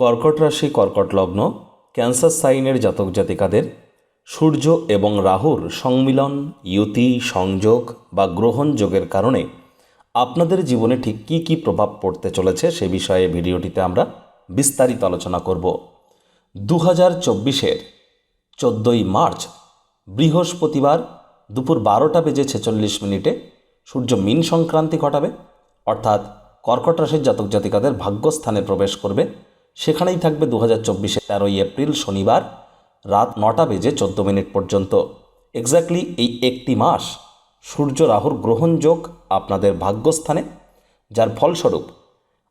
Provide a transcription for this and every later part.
কর্কট রাশি, কর্কট লগ্ন, ক্যান্সার সাইনের জাতক জাতিকাদের, সূর্য এবং রাহুর সংমিলন, ইয়ুতি, সংযোগ বা গ্রহণ যোগের কারণে আপনাদের জীবনে ঠিক কী কী প্রভাব পড়তে চলেছে সে বিষয়ে ভিডিওটিতে আমরা বিস্তারিত আলোচনা করব। দু হাজার চব্বিশের চোদ্দোই মার্চ, বৃহস্পতিবার দুপুর বারোটা বেজে ছেচল্লিশ মিনিটে সূর্য মিন সংক্রান্তি ঘটাবে, অর্থাৎ কর্কট রাশির জাতক জাতিকাদের ভাগ্যস্থানে প্রবেশ করবে। সেখানেই থাকবে দু হাজার চব্বিশে তেরোই এপ্রিল শনিবার রাত নটা বেজে চোদ্দ মিনিট পর্যন্ত। এক্স্যাক্টলি এই একটি মাস সূর্য রাহুর গ্রহণযোগ আপনাদের ভাগ্যস্থানে, যার ফলস্বরূপ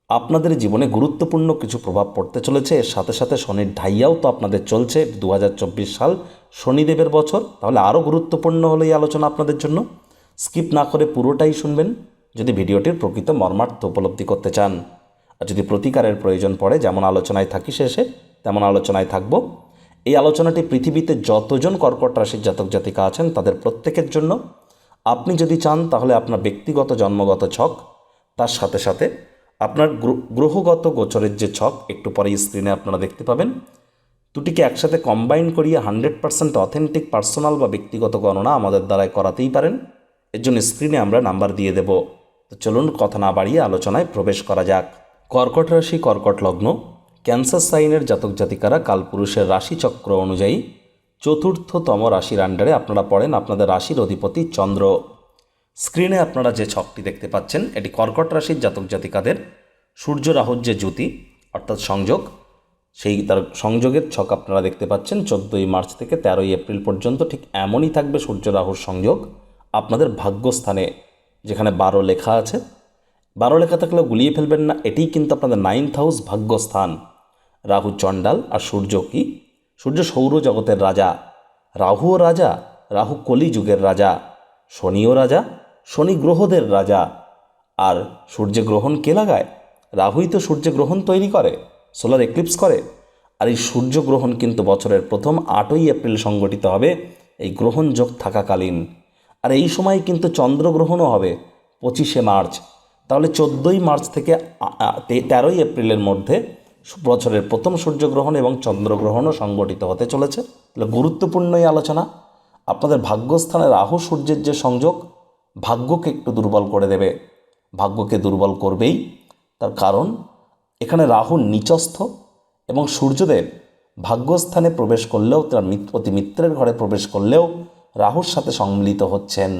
আপনাদের জীবনে গুরুত্বপূর্ণ কিছু প্রভাব পড়তে চলেছে। এর সাথে সাথে শনির ঢাইয়াও তো আপনাদের চলছে দু হাজার চব্বিশ সাল শনিদেবের বছর। তাহলে আরও গুরুত্বপূর্ণ হলো এই আলোচনা আপনাদের জন্য। স্কিপ না করে পুরোটাই শুনবেন যদি ভিডিওটির প্রকৃত মর্মার্থ উপলব্ধি করতে চান। যদি প্রতিকারের প্রয়োজন পড়ে, যেমন আলোচনায় থাকি শেষে, তেমন আলোচনায় থাকব। এই আলোচনাটি পৃথিবীতে যতজন কর্কট রাশির জাতক জাতিকা আছেন, তাদের প্রত্যেকের জন্য। আপনি যদি চান, তাহলে আপনার ব্যক্তিগত জন্মগত ছক, তার সাথে সাথে আপনার গ্রহগত গোচরের যে ছক, একটু পরে স্ক্রিনে আপনারা দেখতে পাবেন। দুটিকে একসাথে কম্বাইন করিয়ে হান্ড্রেড পার্সেন্ট অথেন্টিক পার্সোনাল বা ব্যক্তিগত গণনা আমাদের দ্বারায় করাতেই পারেন। এর জন্য স্ক্রিনে আমরা নাম্বার দিয়ে দেব। তো চলুন, কথা না বাড়িয়ে আলোচনায় প্রবেশ করা যাক। কর্কট রাশি, কর্কট লগ্ন, ক্যান্সার সাইনের জাতক জাতিকারা কালপুরুষের রাশিচক্র অনুযায়ী চতুর্থতম রাশির আন্ডারে আপনারা পড়েন আপনাদের রাশির অধিপতি চন্দ্র। স্ক্রিনে আপনারা যে ছকটি দেখতে পাচ্ছেন, এটি কর্কট রাশির জাতক জাতিকাদের সূর্য রাহুর যে জ্যোতি, অর্থাৎ সংযোগ। সেই তার সংযোগের ছক আপনারা দেখতে পাচ্ছেন, চোদ্দোই মার্চ থেকে তেরোই এপ্রিল পর্যন্ত ঠিক এমনই থাকবে সূর্য রাহুর সংযোগ। আপনাদের ভাগ্যস্থানে যেখানে বারো লেখা আছে বারো লেখা থাকলেও গুলিয়ে ফেলবেন না, এটিই কিন্তু আপনাদের নাইন্থ হাউস ভাগ্যস্থান। রাহু চণ্ডাল আর সূর্য কি? সূর্য সৌরজগতের রাজা। রাহুও রাজা, রাহু কলিযুগের রাজা। শনিও রাজা, শনি গ্রহদের রাজা। আর সূর্য গ্রহণ কে লাগায়? রাহুই তো সূর্য গ্রহণ তৈরি করে, সোলার এক্লিপস করে। আর এই সূর্যগ্রহণ কিন্তু বছরের প্রথম আটই এপ্রিল সংগঠিত হবে, এই গ্রহণ যোগ থাকাকালীন। আর এই সময় কিন্তু চন্দ্রগ্রহণও হবে, পঁচিশে মার্চ। তাহলে চোদ্দোই মার্চ থেকে তেরোই এপ্রিলের মধ্যে বছরের প্রথম সূর্যগ্রহণ এবং চন্দ্রগ্রহণও সংগঠিত হতে চলেছে। তাহলে গুরুত্বপূর্ণ এই আলোচনা। আপনাদের ভাগ্যস্থানে রাহু সূর্যের যে সংযোগ, ভাগ্যকে একটু দুর্বল করে দেবে। ভাগ্যকে দুর্বল করবেই। তার কারণ, এখানে রাহু নিচস্থ এবং সূর্যদেব ভাগ্যস্থানে প্রবেশ করলেও, তার অতি মিত্রের ঘরে প্রবেশ করলেও রাহুর সাথে সম্মিলিত হচ্ছেন।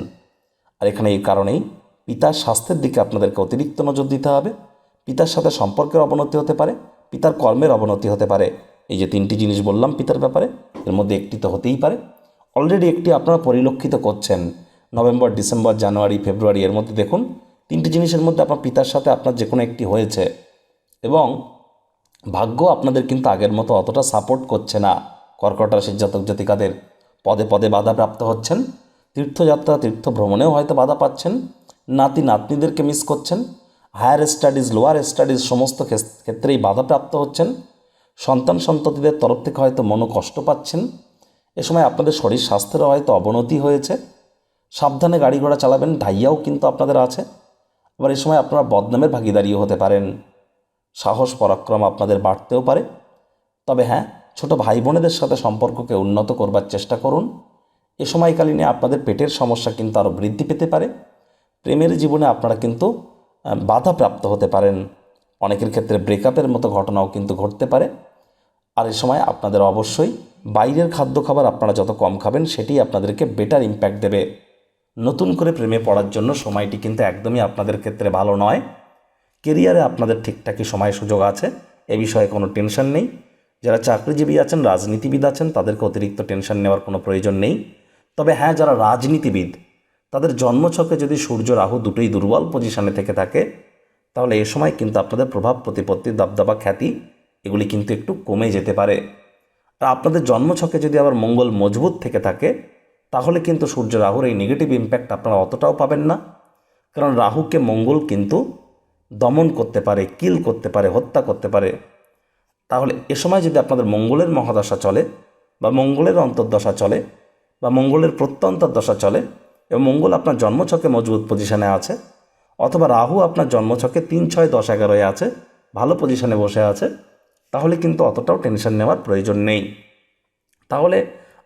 আর এখানে এই কারণেই পিতার স্বাস্থ্যের দিকে আপনাদেরকে অতিরিক্ত নজর দিতে হবে। পিতার সাথে সম্পর্কের অবনতি হতে পারে, পিতার কর্মের অবনতি হতে পারে। এই যে তিনটি জিনিস বললাম পিতার ব্যাপারে, এর মধ্যে একটি তো হতেই পারে। অলরেডি একটি আপনারা পরিলক্ষিত করছেন। নভেম্বর ডিসেম্বর জানুয়ারি ফেব্রুয়ারি এর মধ্যে দেখুন, তিনটি জিনিসের মধ্যে আপনার পিতার সাথে আপনার যে কোনো একটি হয়েছে। এবং ভাগ্য আপনাদের কিন্তু আগের মতো অতটা সাপোর্ট করছে না। কর্কট রাশির জাতক জাতিকাদের পদে পদে বাধা প্রাপ্ত হচ্ছেন। তীর্থযাত্রা তীর্থ ভ্রমণেও হয়তো বাধা পাচ্ছেন। নাতি নাতনিদেরকে মিস করছেন হায়ার স্টাডিজ লোয়ার স্টাডিজ সমস্ত ক্ষেত্রেই বাধাপ্রাপ্ত হচ্ছেন। সন্তান সন্ততিদের তরফ থেকে হয়তো মনো কষ্ট পাচ্ছেন। এ সময় আপনাদের শরীর স্বাস্থ্যেরও হয়তো অবনতি হয়েছে। সাবধানে গাড়ি ঘোড়া চালাবেন, ঢাইয়াও কিন্তু আপনাদের আছে। আবার এ সময় আপনারা বদনামের ভাগিদারিও হতে পারেন। সাহস, পরাক্রম আপনাদের বাড়তেও পারে। তবে হ্যাঁ ছোট ভাই বোনেদের সাথে সম্পর্ককে উন্নত করবার চেষ্টা করুন। এ সময়কালীনে আপনাদের পেটের সমস্যা কিন্তু আরও বৃদ্ধি পেতে পারে। প্রেমের জীবনে আপনারা কিন্তু বাধাপ্রাপ্ত হতে পারেন। অনেকের ক্ষেত্রে ব্রেকআপের মতো ঘটনাও কিন্তু ঘটতে পারে। আর এ সময় আপনাদের অবশ্যই বাইরের খাদ্য খাবার আপনারা যত কম খাবেন, সেটি আপনাদেরকে বেটার ইম্প্যাক্ট দেবে। নতুন করে প্রেমে পড়ার জন্য সময়টি কিন্তু একদমই আপনাদের ক্ষেত্রে ভালো নয়। কেরিয়ারে আপনাদের ঠিকঠাকই সময় সুযোগ আছে, এ বিষয়ে কোনো টেনশন নেই। যারা চাকরিজীবী আছেন, রাজনীতিবিদ আছেন, তাদেরকে অতিরিক্ত টেনশন নেওয়ার কোনো প্রয়োজন নেই। তবে হ্যাঁ যারা রাজনীতিবিদ তাদের জন্মছকে যদি সূর্য, রাহু দুটোই দুর্বল পজিশনে থেকে থাকে, তাহলে এ সময় কিন্তু আপনাদের প্রভাব, প্রতিপত্তি, দাবদাবা, খ্যাতি, এগুলি কিন্তু একটু কমে যেতে পারে। আর আপনাদের জন্মছকে যদি আবার মঙ্গল মজবুত থেকে থাকে, তাহলে কিন্তু সূর্য, রাহুর এই নেগেটিভ ইম্প্যাক্ট আপনারা অতটাও পাবেন না। কারণ রাহুকে মঙ্গল কিন্তু দমন করতে পারে কিল করতে পারে, হত্যা করতে পারে। তাহলে এ সময় যদি আপনাদের মঙ্গলের মহাদশা চলে বা মঙ্গলের অন্তর্দশা চলে বা মঙ্গলের প্রত্যন্তর দশা চলে এবং মঙ্গল আপনার জন্মছকে মজবুত পজিশনে আছে, অথবা রাহু আপনার জন্মছকে তিন, ছয়, দশ, এগারোয় আছে, ভালো পজিশনে বসে আছে, তাহলে কিন্তু অতটাও টেনশন নেওয়ার প্রয়োজন নেই। তাহলে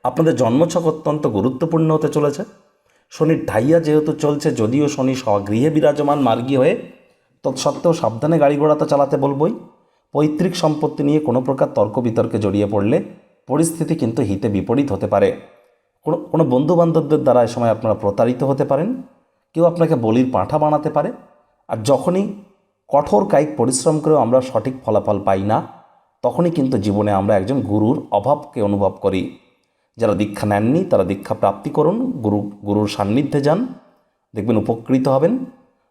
আপনাদের জন্মছক অত্যন্ত গুরুত্বপূর্ণ হতে চলেছে। শনির ঢাইয়া যেহেতু চলছে, যদিও শনি স্বগৃহে বিরাজমান, মার্গী হয়ে তৎসত্ত্বেও সাবধানে গাড়ি ঘোড়া তো চালাতে বলবই। পৈতৃক সম্পত্তি নিয়ে কোনো প্রকার তর্ক বিতর্কে জড়িয়ে পড়লে পরিস্থিতি কিন্তু হিতে বিপরীত হতে পারে। কোনো কোনো বন্ধুবান্ধবদের দ্বারা এ সময় আপনারা প্রতারিত হতে পারেন, কেউ আপনাকে বলির পাঁঠা বানাতে পারে, আর যখনই কঠোর কায়িক পরিশ্রম করেও আমরা সঠিক ফলাফল পাই না, তখনই কিন্তু জীবনে আমরা একজন গুরুর অভাবকে অনুভব করি। যারা দীক্ষা নেননি, তারা দীক্ষা প্রাপ্তি করুন, গুরু, গুরুর সান্নিধ্যে যান, দেখবেন উপকৃত হবেন।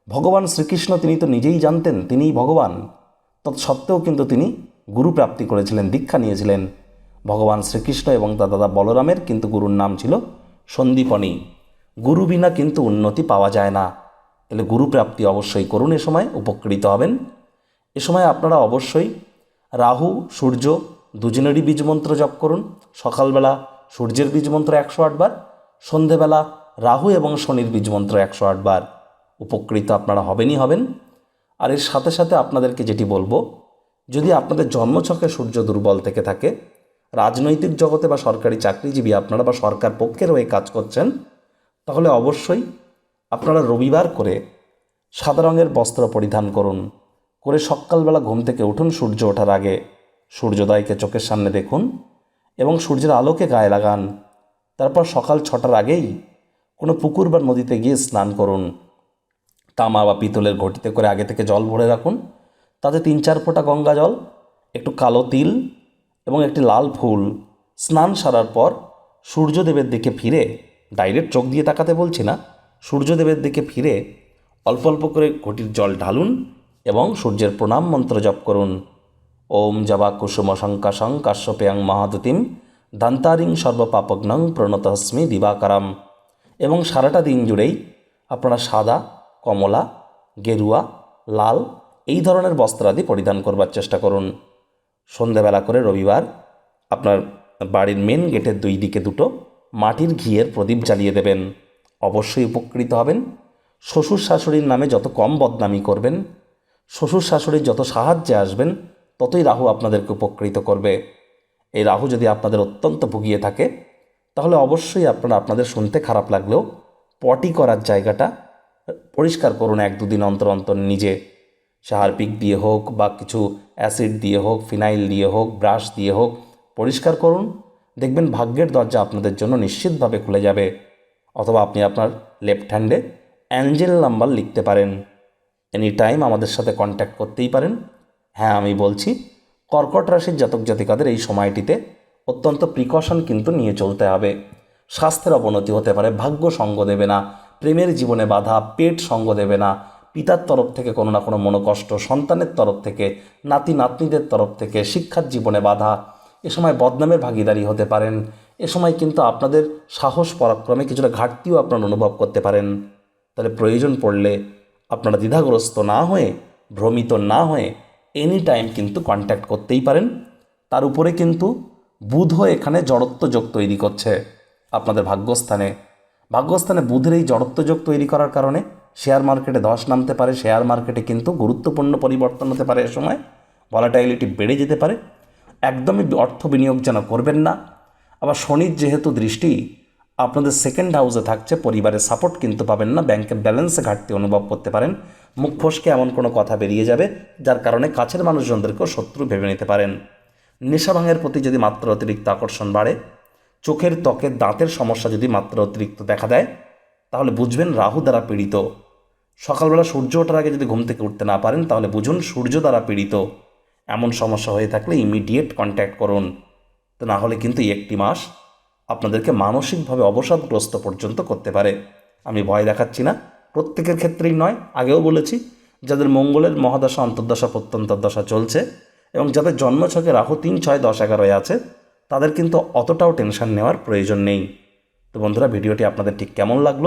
ভগবান শ্রীকৃষ্ণ তিনি তো নিজেই জানতেন, তিনিই ভগবান। তৎসত্ত্বেও কিন্তু তিনি গুরু প্রাপ্তি করেছিলেন, দীক্ষা নিয়েছিলেন। ভগবান শ্রীকৃষ্ণ এবং তার দাদা বলরামের কিন্তু গুরুর নাম ছিল সন্দীপনী। গুরু বিনা কিন্তু উন্নতি পাওয়া যায় না। তাহলে গুরু প্রাপ্তি অবশ্যই করুন, এ সময় উপকৃত হবেন। এ সময় আপনারা অবশ্যই রাহু, সূর্য দুজনেরই বীজমন্ত্র জপ করুন। সকালবেলা সূর্যের বীজমন্ত্র একশো আটবার সন্ধেবেলা রাহু এবং শনির বীজমন্ত্র একশো আটবার উপকৃত আপনারা হবেনই হবেন। আর এর সাথে সাথে আপনাদেরকে যেটি বলব, যদি আপনাদের জন্মছকে সূর্য দুর্বল থেকে থাকে রাজনৈতিক জগতে বা সরকারি চাকরিজীবী আপনারা বা সরকার পক্ষের হয়ে কাজ করছেন, তাহলে অবশ্যই আপনারা রবিবার করে সাদা রঙের বস্ত্র পরিধান করুন। করে সকালবেলা ঘুম থেকে উঠুন, সূর্য ওঠার আগে। সূর্যোদয়কে চোখের সামনে দেখুন এবং সূর্যের আলোকে গায়ে লাগান। তারপর সকাল ছটার আগেই কোনো পুকুর বা নদীতে গিয়ে স্নান করুন। তামা বা পিতলের ঘটিতে করে আগে থেকে জল ভরে রাখুন। তাতে তিন চার ফোঁটা গঙ্গা জল, একটু কালো তিল এবং একটি লাল ফুল স্নান সারার পর সূর্যদেবের দিকে ফিরে ডাইরেক্ট চোখ দিয়ে তাকাতে বলছি না, সূর্যদেবের দিকে ফিরে অল্প অল্প করে ঘটির জল ঢালুন এবং সূর্যের প্রণাম মন্ত্র জপ করুন। ওম জবা কুসুম শঙ্কাশং কাশ্যপেয়ং মহাদতিম দান্তারিং সর্বপাপগ্নং প্রণতহস্মি দিবাকারাম। এবং সারাটা দিন জুড়েই আপনারা সাদা, কমলা, গেরুয়া, লাল এই ধরনের বস্ত্রাদি পরিধান করবার চেষ্টা করুন। সন্ধেবেলা করে রবিবার আপনার বাড়ির মেন গেটের দুই দিকে দুটো মাটির ঘিয়ের প্রদীপ জ্বালিয়ে দেবেন। অবশ্যই উপকৃত হবেন। শ্বশুর শাশুড়ির নামে যত কম বদনামি করবেন, শ্বশুর শাশুড়ির যত সাহায্যে আসবেন, ততই রাহু আপনাদেরকে উপকৃত করবে। এই রাহু যদি আপনাদের অত্যন্ত ভুগিয়ে থাকে, তাহলে অবশ্যই আপনারা আপনাদের শুনতে খারাপ লাগলেও পটি করার জায়গাটা পরিষ্কার করুন এক দুদিন অন্তর অন্তর নিজে। সে হারপিক দিয়ে হোক বা কিছু অ্যাসিড দিয়ে হোক, ফিনাইল দিয়ে হোক, ব্রাশ দিয়ে হোক, পরিষ্কার করুন। দেখবেন ভাগ্যের দরজা আপনাদের জন্য নিশ্চিতভাবে খুলে যাবে। অথবা আপনি আপনার লেফট হ্যান্ডে অ্যাঞ্জেল নাম্বার লিখতে পারেন। এনি টাইম আমাদের সাথে কন্ট্যাক্ট করতেই পারেন। হ্যাঁ আমি বলছি, কর্কট রাশির জাতক জাতিকাদের এই সময়টিতে অত্যন্ত প্রিকশন কিন্তু নিয়ে চলতে হবে। স্বাস্থ্যের অবনতি হতে পারে, ভাগ্য সঙ্গ দেবে না, প্রেমের জীবনে বাধা, পেট সঙ্গ দেবে না পিতার তরফ থেকে কোনো না কোনো মনোকষ্ট, সন্তানের তরফ থেকে, নাতি, নাতনিদের তরফ থেকে শিক্ষার জীবনে বাধা। এ সময় বদনামের ভাগিদারি হতে পারেন। এ সময় কিন্তু আপনাদের সাহস পরাক্রমে কিছুটা ঘাটতিও আপনারা অনুভব করতে পারেন। তাহলে প্রয়োজন পড়লে আপনারা দ্বিধাগ্রস্ত না হয়ে, ভ্রমিত না হয়ে এনি টাইম কিন্তু কন্ট্যাক্ট করতেই পারেন। তার উপরে কিন্তু বুধও এখানে জড়ত্ব যোগ তৈরি করছে আপনাদের ভাগ্যস্থানে। ভাগ্যস্থানে বুধের এই জড়ত্ব যোগ তৈরি করার কারণে শেয়ার মার্কেটে ধস নামতে পারে, শেয়ার মার্কেটে কিন্তু গুরুত্বপূর্ণ পরিবর্তন হতে পারে এ সময়। ভলাটাইলিটি বেড়ে যেতে পারে। একদমই অর্থ বিনিয়োগ যেন করবেন না। আবার শনির যেহেতু দৃষ্টি, আপনাদের সেকেন্ড হাউসে থাকছে পরিবারের সাপোর্ট কিন্তু পাবেন না ব্যাংকের ব্যালেন্সে ঘাটতি অনুভব করতে পারেন। মুখ ফসকে এমন কোনো কথা বেরিয়ে যাবে, যার কারণে কাছের মানুষজনদেরকেও শত্রু ভেবে নিতে পারেন। নেশা ভাঙের প্রতি যদি মাত্র অতিরিক্ত আকর্ষণ বাড়ে, চোখের ত্বকের দাঁতের সমস্যা যদি মাত্র অতিরিক্ত দেখা দেয়, তাহলে বুঝবেন রাহু দ্বারা পীড়িত। সকালবেলা সূর্য ওঠার আগে যদি ঘুম থেকে উঠতে না পারেন, তাহলে বুঝুন সূর্য দ্বারা পীড়িত। এমন সমস্যা হয়ে থাকলে ইমিডিয়েট কন্ট্যাক্ট করুন। তো না হলে কিন্তু একটি মাস আপনাদেরকে মানসিকভাবে অবসাদগ্রস্ত পর্যন্ত করতে পারে। আমি ভয় দেখাচ্ছি না, প্রত্যেকের ক্ষেত্রেই নয়, আগেও বলেছি, যাদের মঙ্গলের মহাদশা, অন্তর্দশা, প্রত্যন্তর্দশা চলছে এবং যাদের জন্মছকে রাহু তিন, ছয়, দশ এগারোয় আছে, তাদের কিন্তু অতটাও টেনশন নেওয়ার প্রয়োজন নেই। তো বন্ধুরা, ভিডিওটি আপনাদের ঠিক কেমন লাগল?